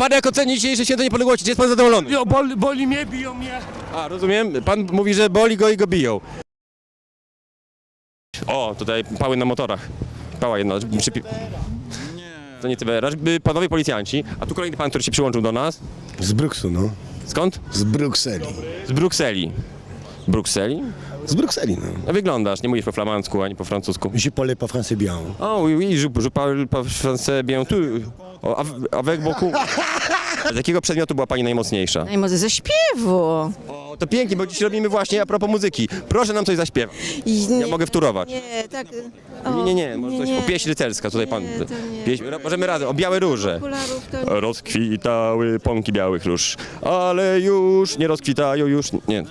pan jak oceni dzisiejsze święto niepodległości? Czy jest pan zadowolony? Jo, boli, boli mnie, biją mnie. A, rozumiem. Pan mówi, że boli go i go biją. O, tutaj pały na motorach. Pała jedna. Przypi... To nie TBR. Panowie policjanci, a tu kolejny pan, który się przyłączył do nas. Z Bruksu, no. Skąd? Z Brukseli. Z Brukseli. Brukseli? Z Brukseli, no. A wyglądasz, nie mówisz po flamandzku ani po francusku. Je parle pas français bien. O, oui, oui, je, je parle pas français bien tout. O, av- avec beaucoup. Z jakiego przedmiotu była pani najmocniejsza? Najmocy ze śpiewu. O, to pięknie, bo dziś robimy właśnie a propos muzyki. Proszę nam coś zaśpiewać. I nie, Ja mogę wtórować. Nie, tak. Nie, nie, nie, może coś, o pieśń rycerska tutaj pan. Nie, to nie. Pieśń, możemy razem, o białe róże. Okularów to nie. Rozkwitały pąki białych róż, ale już nie rozkwitają już, nie.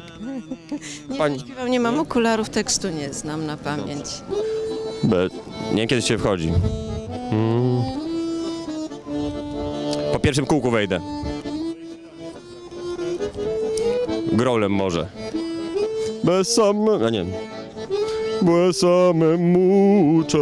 Nie, pani- śpiewam, nie mam okularów, tekstu nie znam na pamięć. Be, nie wiem kiedy się wchodzi. Mm. Po pierwszym kółku wejdę. Grolem może. Besame, a nie. Besame mucho.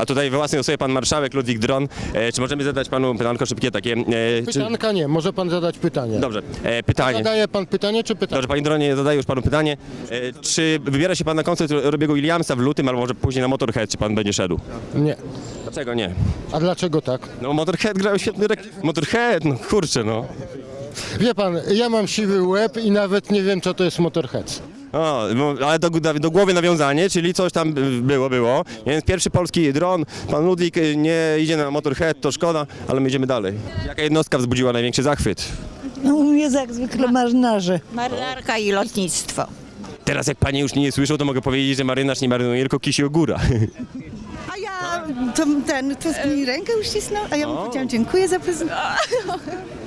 A tutaj wyłasnął sobie pan marszałek Ludwik Dron. E, czy możemy zadać panu pytanko szybkie takie? E, czy, Pytanka nie, może pan zadać pytanie. dobrze, e, pytanie. Zadaje pan pytanie czy pytanie? Dobrze, panie Dronie, zadaję już panu pytanie. E, czy wybiera się pan na koncert Robiego Williamsa w lutym, albo może później na Motorhead, czy pan będzie szedł? Nie. Dlaczego nie? A dlaczego tak? No Motorhead grał świetny rek... Motorhead, no kurczę, no. Wie pan, ja mam siwy łeb i nawet nie wiem co to jest Motorhead. O, no, ale do, do, do głowy nawiązanie, czyli coś tam było, było. Więc pierwszy polski dron, pan Ludwik y, nie idzie na Motorhead, to szkoda, ale my idziemy dalej. Jaka jednostka wzbudziła największy zachwyt? No u mnie jak zwykle marynarze. Marynarka i lotnictwo. Teraz jak panie już nie słyszą, to mogę powiedzieć, że marynarz nie marynuje, tylko kisi o góra. A ja to, ten, to mi rękę uścisnął, a ja mu powiedziałam dziękuję za prezent.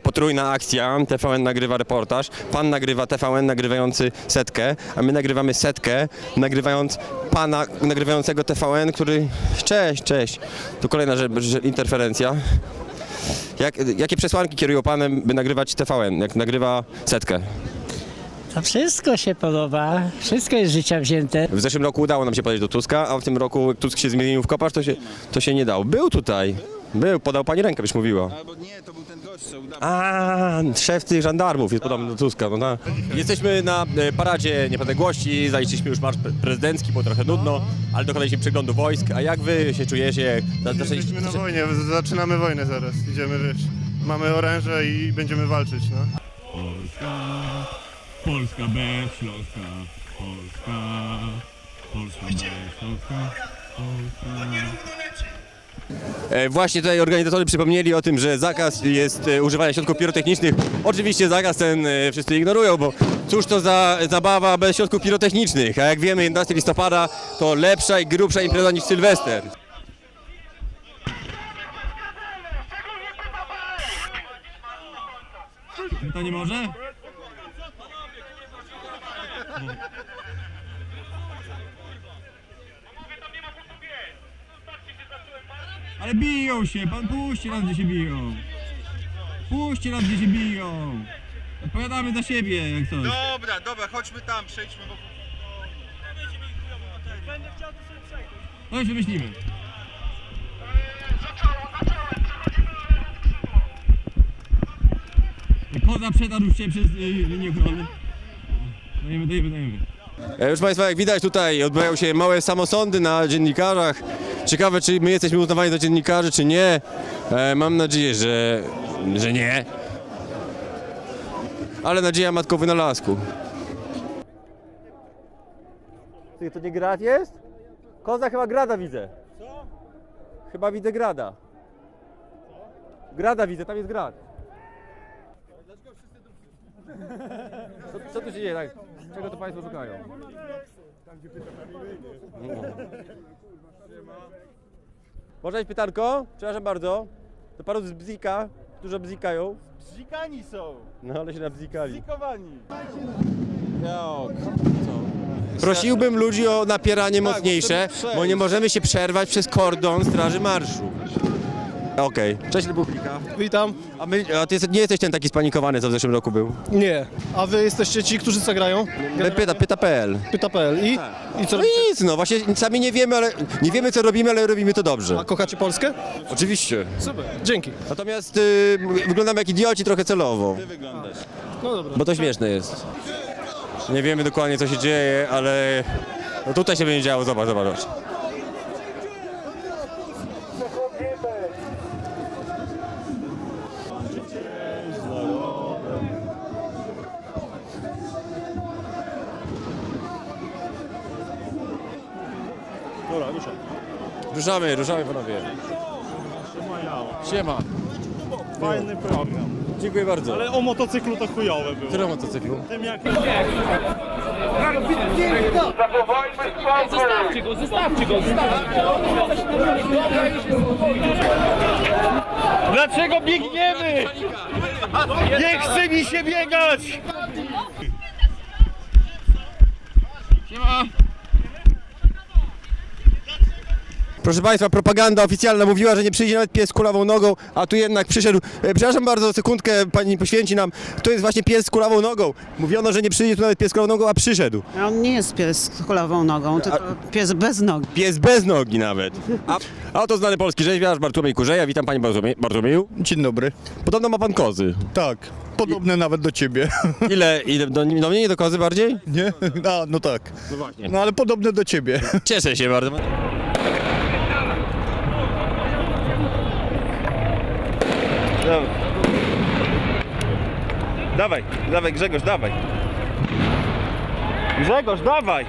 Potrójna akcja, TVN nagrywa reportaż, pan nagrywa TVN nagrywający setkę, a my nagrywamy setkę, nagrywając pana nagrywającego TVN, który... Cześć, cześć. Tu kolejna rzecz, interferencja. Jak, jakie przesłanki kierują panem, by nagrywać TVN, jak nagrywa setkę? To wszystko się podoba, wszystko jest z życia wzięte. W zeszłym roku udało nam się podejść do Tuska, a w tym roku jak Tusk się zmienił w koparz, to się, to się nie dało. Był tutaj, był, podał pani rękę, byś mówiła. Albo nie, to był ten gość, co udawał. A, szef tych żandarmów jest podobny do Tuska, no tak. Jesteśmy na e, paradzie niepodległości, zaliczyliśmy już marsz pre- prezydencki, było trochę nudno, ale dokonaliśmy przeglądu wojsk. A jak wy się czujecie? zaczęliście- Jesteśmy na wojnie, zaczynamy wojnę zaraz. Idziemy, wiesz, mamy oręże i będziemy walczyć, no. Polska bez Śląska. Polska. Polska bez Śląska. E, Właśnie tutaj organizatorzy przypomnieli o tym, że zakaz jest e, używania środków pirotechnicznych. Oczywiście zakaz ten e, wszyscy ignorują, bo cóż to za zabawa bez środków pirotechnicznych. A jak wiemy 11 listopada to lepsza i grubsza impreza niż Sylwester. Pytanie może? Ale biją się, pan puśćcie nas gdzie się biją. Puśćcie nas gdzie się biją. Odpowiadamy za siebie jak coś. Dobra, dobra, chodźmy tam, przejdźmy wokół. To już wymyślimy. Koza przetarł się przez y, linię ochrony. Dajemy, dajemy, dajemy. E, Proszę Państwa, jak widać tutaj odbywają się małe samosądy na dziennikarzach. Ciekawe, czy my jesteśmy uznawani za dziennikarzy, czy nie. E, mam nadzieję, że, że nie. Ale nadzieja matką wynalazku. Ty, to nie grad jest? Koza chyba grada widzę. Co? Chyba widzę grada. Grada widzę, tam jest grad. Co, co tu się dzieje? Tak? Czego to Państwo szukają? Można mieć pytanko? Przepraszam bardzo. Do paru z bzika, dużo bzikają. Zikani są! No ale się nabzikali. Zikowani! Prosiłbym ludzi o napieranie mocniejsze, bo nie możemy się przerwać przez kordon Straży Marszu. Okej. Cześć Republika. Witam. A, my, a ty nie jesteś ten taki spanikowany, co w zeszłym roku był? Nie. A wy jesteście ci, którzy co grają? Pyta, pyta.pl. Pyta.pl i, i co No nic, no właśnie sami nie wiemy, ale nie wiemy co robimy, ale robimy to dobrze. A kochacie Polskę? Oczywiście. Super. Dzięki. Natomiast y, wyglądamy jak idioci trochę celowo, No dobra. bo to śmieszne jest. Nie wiemy dokładnie co się dzieje, ale no tutaj się będzie działo, zobacz, zobacz. zobacz. Ruszamy, ruszamy panowie. Siema. Fajny program. Dziękuję bardzo. Ale o motocyklu to chujowe było. Którą motocyklu? Tym jak... Dlaczego biegniemy? Nie chce mi się biegać! Proszę Państwa, propaganda oficjalna mówiła, że nie przyjdzie nawet pies z kulawą nogą, a tu jednak przyszedł. E, przepraszam bardzo, sekundkę Pani poświęci nam. To jest właśnie pies z kulawą nogą. Mówiono, że nie przyjdzie tu nawet pies z kulawą nogą, a przyszedł. On nie jest pies z kulawą nogą, tylko pies bez nogi. Pies bez nogi nawet. A, a oto znany polski rzeźbiarz Bartłomiej Kurzeja. Witam Panie Bartłomiej, Bartłomieju. Dzień dobry. Podobno ma Pan kozy. Tak, podobne nawet do ciebie. Ile? ile do, do mnie nie do kozy bardziej? Nie? A, no tak. No właśnie. No ale podobne do ciebie. Cieszę się bardzo. Dawaj, dawaj Grzegorz, dawaj. Grzegorz, dawaj!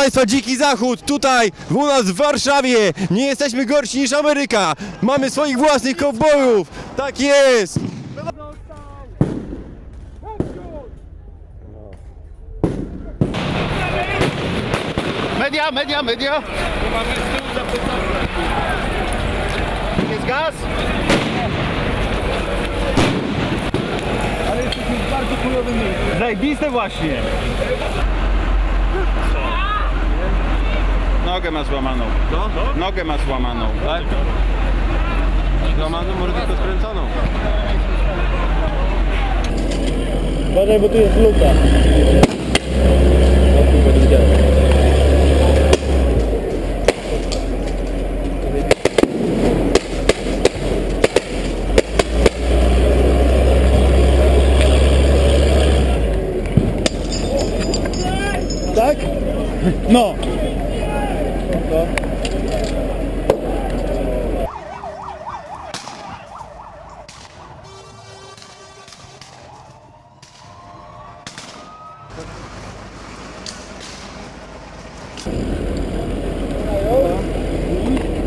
Państwa, dziki zachód, tutaj, u nas w Warszawie, nie jesteśmy gorsi niż Ameryka. Mamy swoich własnych kowbojów. Tak jest. Media, media, media. Jest gaz? Zajebiste właśnie! Nogę ma złamaną. Nogę ma złamaną. Tak? Złamaną, może tylko skręconą. Uważaj, bo tu jest luka. Tak? No.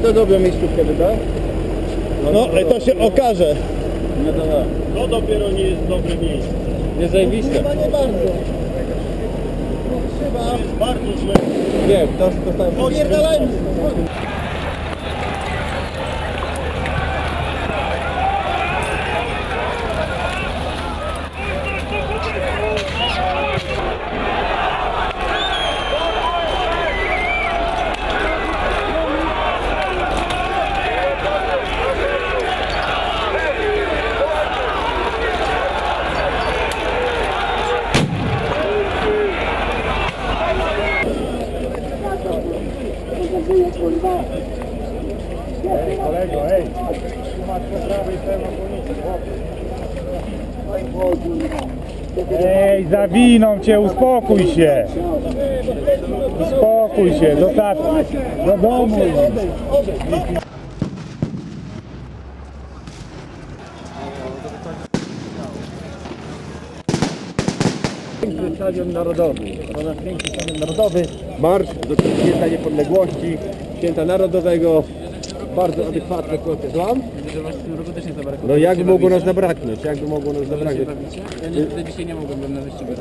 To dobrą miejscówkę wyda? No, ale to się okaże. To dopiero nie jest dobre miejsce. Nie zajebiste. Chyba nie bardzo. Chyba jest bardzo źle. Nie, to, to tam... Popierdalajmy! Ej, zawiną cię, uspokój się. Uspokój się, zostaw do domu. Piękny Stadion Narodowy, piękny Stadion Narodowy, marsz do święta niepodległości, święta narodowego, bardzo adekwatne kwoty. Słucham? No jakby mogło nas zabraknąć? Jakby mogło nas zabraknąć? Ja dzisiaj nie mogłem na wyścigu.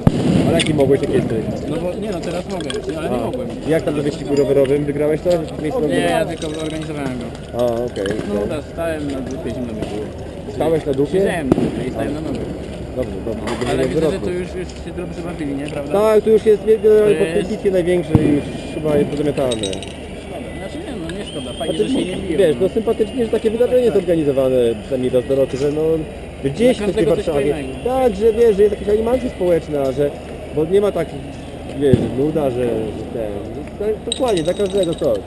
Ale jaki mogłeś kiedyś? No bo nie no, teraz mogę, ale nie mogłem. Jak tam na wyścigu rowerowym? Wygrałeś to? Nie, ja tylko organizowałem go. A, okej. No teraz stałem na dupie zimno było. Stałeś na dupie? Siedziałem na dupie i stałem na nogę. Dobrze, dobrze. Ale nie widzę, że tu już, już się dobrze bawili, nie? Prawda? Tak, tu już jest To po jest- tej największy i już chyba jest pozamiatane. Znaczy nie, no nie szkoda, fajnie, że się nie biją. wiesz, no sympatycznie, że takie wydarzenie jest organizowane przynajmniej raz do roku, że no gdzieś w tej każdego coś Warszawie. fajnego. Tak, że wiesz, że jest jakaś animacja społeczna, że bo nie ma takich, wiesz, nuda, że, że ten, no, tak, dokładnie, dla każdego coś.